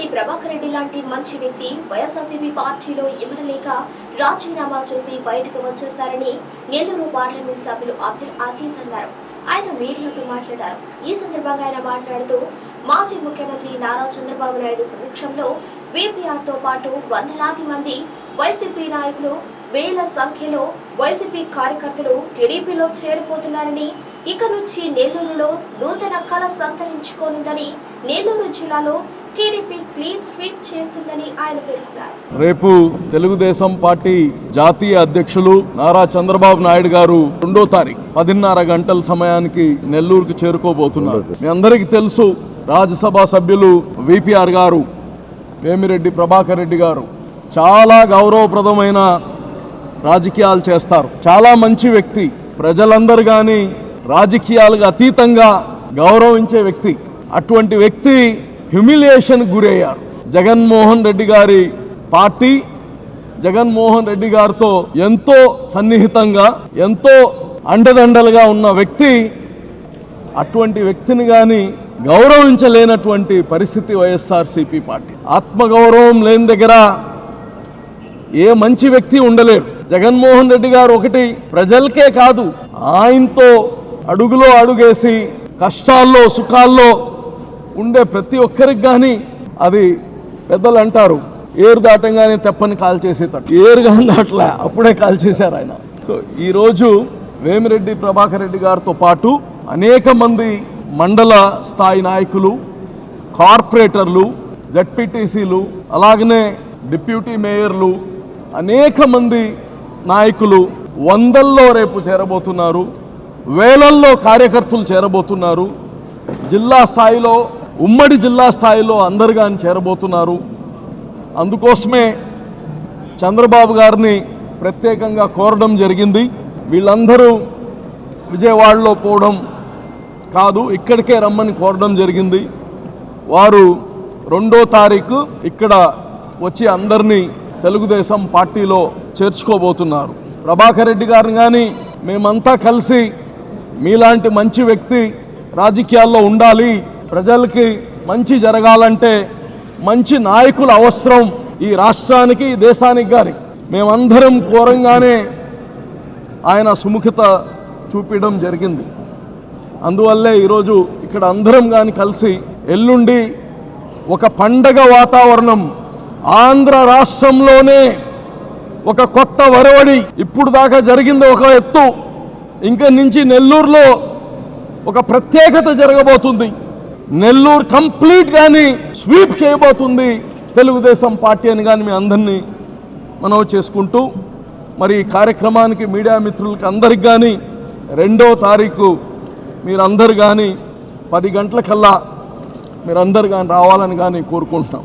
వేమిరెడ్డి ప్రభాకర్ రెడ్డి లాంటి మంచి వ్యక్తి వైఎస్ఆర్సీపీ పార్టీలో ఇమ్మడలేక రాజీనామా చేసి బయటకు వచ్చేశారని నెల్లూరు పార్లమెంట్ సభ్యులు అబ్దుల్ ఆసీస్ అన్నారు. ఆయన మీడియాతో మాట్లాడారు. ఈ సందర్భంగా ఆయన మాట్లాడుతూ మాజీ ముఖ్యమంత్రి నారా చంద్రబాబు నాయుడు సమక్షంలో VPR తో పాటు వందలాది మంది వైసీపీ నాయకులు వేల సంఖ్యలో వైసీపీ కార్యకర్తలు టీడీపీలో చేరిపోతున్నారని ఇక నుంచి నెల్లూరులో నూతన కళ సంతరించుకోనుందని నెల్లూరు జిల్లాలో టీడీపీ క్లీన్ స్వీప్ చేస్తుందని ఆయన పేర్కొన్నారు. రేపు తెలుగుదేశం పార్టీ జాతీయ అధ్యక్షులు నారా చంద్రబాబు నాయుడు గారు రెండో తారీఖు పదిన్నర గంటల సమయానికి నెల్లూరుకు చేరుకోబోతున్నారు. మీ అందరికీ తెలుసు రాజ్యసభ సభ్యులు విపిఆర్ గారు వేమిరెడ్డి ప్రభాకర్ రెడ్డి గారు చాలా గౌరవప్రదమైన రాజకీయాలు చేస్తారు. చాలా మంచి వ్యక్తి. ప్రజలందరూ కానీ రాజకీయాలకు అతీతంగా గౌరవించే వ్యక్తి. అటువంటి వ్యక్తి హ్యూమిలియేషన్ గురయ్యారు. జగన్మోహన్ రెడ్డి గారి పార్టీ జగన్మోహన్ రెడ్డి గారితో ఎంతో సన్నిహితంగా ఎంతో అండదండలుగా ఉన్న వ్యక్తి అటువంటి వ్యక్తిని కానీ గౌరవించలేనటువంటి పరిస్థితి వైఎస్ఆర్సీపీ పార్టీ. ఆత్మగౌరవం లేని దగ్గర ఏ మంచి వ్యక్తి ఉండలేరు. జగన్మోహన్ రెడ్డి గారు ఒకటి ప్రజలకే కాదు ఆయనతో అడుగులో అడుగేసి కష్టాల్లో సుఖాల్లో ఉండే ప్రతి ఒక్కరికి కానీ అది పెద్దలు అంటారు ఏరు దాటంగానే తెప్పని కాల్ చేసేటట్టు ఏరు కానీ దాటలే అప్పుడే కాల్ చేశారు ఆయన ఈరోజు వేమిరెడ్డి ప్రభాకర్ రెడ్డి గారితో పాటు అనేక మంది మండల స్థాయి నాయకులు కార్పొరేటర్లు జడ్పీటీసీలు అలాగనే డిప్యూటీ మేయర్లు అనేక మంది నాయకులు వందల్లో రేపు చేరబోతున్నారు. వేలల్లో కార్యకర్తలు చేరబోతున్నారు. జిల్లా స్థాయిలో ఉమ్మడి జిల్లా స్థాయిలో అందరు చేరబోతున్నారు. అందుకోసమే చంద్రబాబు గారిని ప్రత్యేకంగా కోరడం జరిగింది. వీళ్ళందరూ విజయవాడలో పోవడం కాదు ఇక్కడికే రమ్మని కోరడం జరిగింది. వారు రెండో తారీఖు ఇక్కడ వచ్చి అందరినీ తెలుగుదేశం పార్టీలో చేర్చుకోబోతున్నారు. ప్రభాకర్ రెడ్డి గారిని కానీ మేమంతా కలిసి మీలాంటి మంచి వ్యక్తి రాజకీయాల్లో ఉండాలి. ప్రజలకి మంచి జరగాలంటే మంచి నాయకులు అవసరం ఈ రాష్ట్రానికి దేశానికి కానీ మేమందరం కోరంగానే ఆయన సుముఖత చూపించడం జరిగింది. అందువల్లే ఈరోజు ఇక్కడ అందరం కానీ కలిసి ఎల్లుండి ఒక పండగ వాతావరణం ఆంధ్ర రాష్ట్రంలోనే ఒక కొత్త వరవడి ఇప్పుడు దాకా జరిగింది ఒక ఎత్తు. ఇంకా నుంచి నెల్లూరులో ఒక ప్రత్యేకత జరగబోతుంది. నెల్లూరు కంప్లీట్ కానీ స్వీప్ చేయబోతుంది. తెలుగుదేశం పార్టీ అని కానీ మీ అందరినీ మనవి చేసుకుంటూ మరి ఈ కార్యక్రమానికి మీడియా మిత్రులకి అందరికి కానీ రెండో తారీఖు మీరందరు కానీ పది గంటలకల్లా మీరందరు కానీ రావాలని కానీ కోరుకుంటున్నాం.